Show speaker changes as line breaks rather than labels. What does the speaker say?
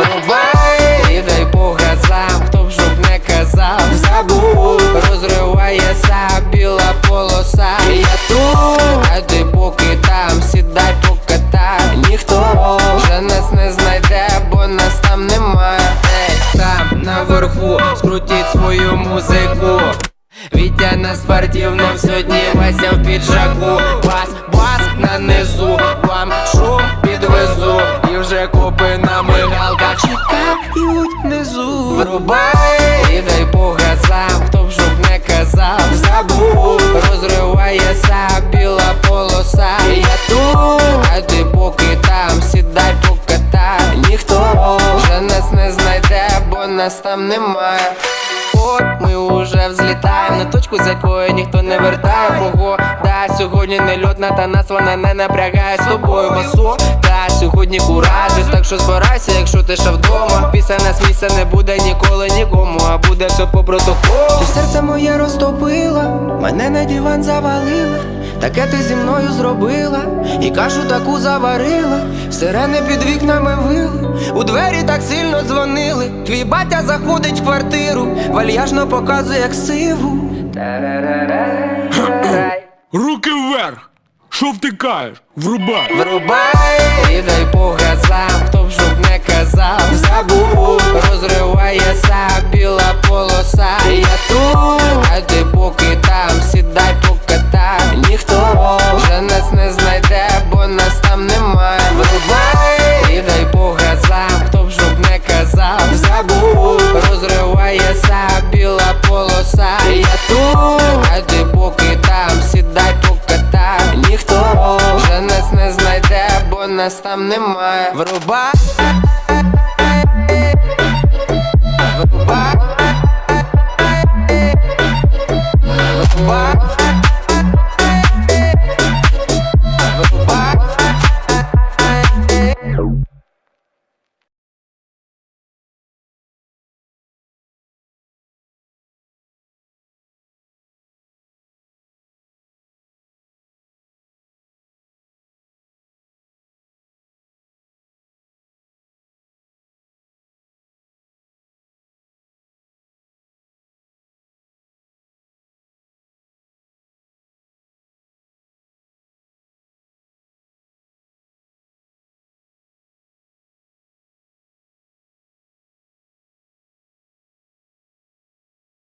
врубай, і дай по газам, хто б жоб не казав, забув, розривається біла полоса. Я тут, а поки там, сідай покатай ніхто вже нас не знайде, бо нас там немає. Там наверху скрутіть свою музику. Вітя на спортивном сьогодні Вася в піджаку, бас, бас нанизу, вам шум підвезу, і вже купи намигали.
Чекають внизу.
Врубай. І дай по газам Хто б щоб не казав. Забув Розривається біла полоса. Я тут, а ти поки там Сідай покатай. Ніхто. Вже нас не знайде, бо нас там немає От ми уже взлітаємо. На точку, з якої ніхто не вертає. Мого Да, сьогодні не льотна, та нас вона не напрягає. З тобою басо сьогодні куражиш, так що збирайся, якщо ти ще вдома Після нас місця не буде ніколи нікому, а буде все по протоколу Ти
серце моє розтопила, мене на диван завалила Таке ти зі мною зробила, і кашу таку заварила, сирени під вікнами вили, у двері так сильно дзвонили. Твій батя заходить в квартиру, вальяжно показує як сиву.
Руки вверх! Що втикаєш? Врубай!
Врубай і дай по газам, хто б щоб не казав, забув, розривається біла полоса. Я тут, а ти поки там, сідай покатай. Ніхто вже нас не знайде, бо нас там немає. Врубай і дай по газам, хто б щоб не казав, забув, розривається біла полоса. Я тут, а ти поки нас там немає. Врубай. Врубай.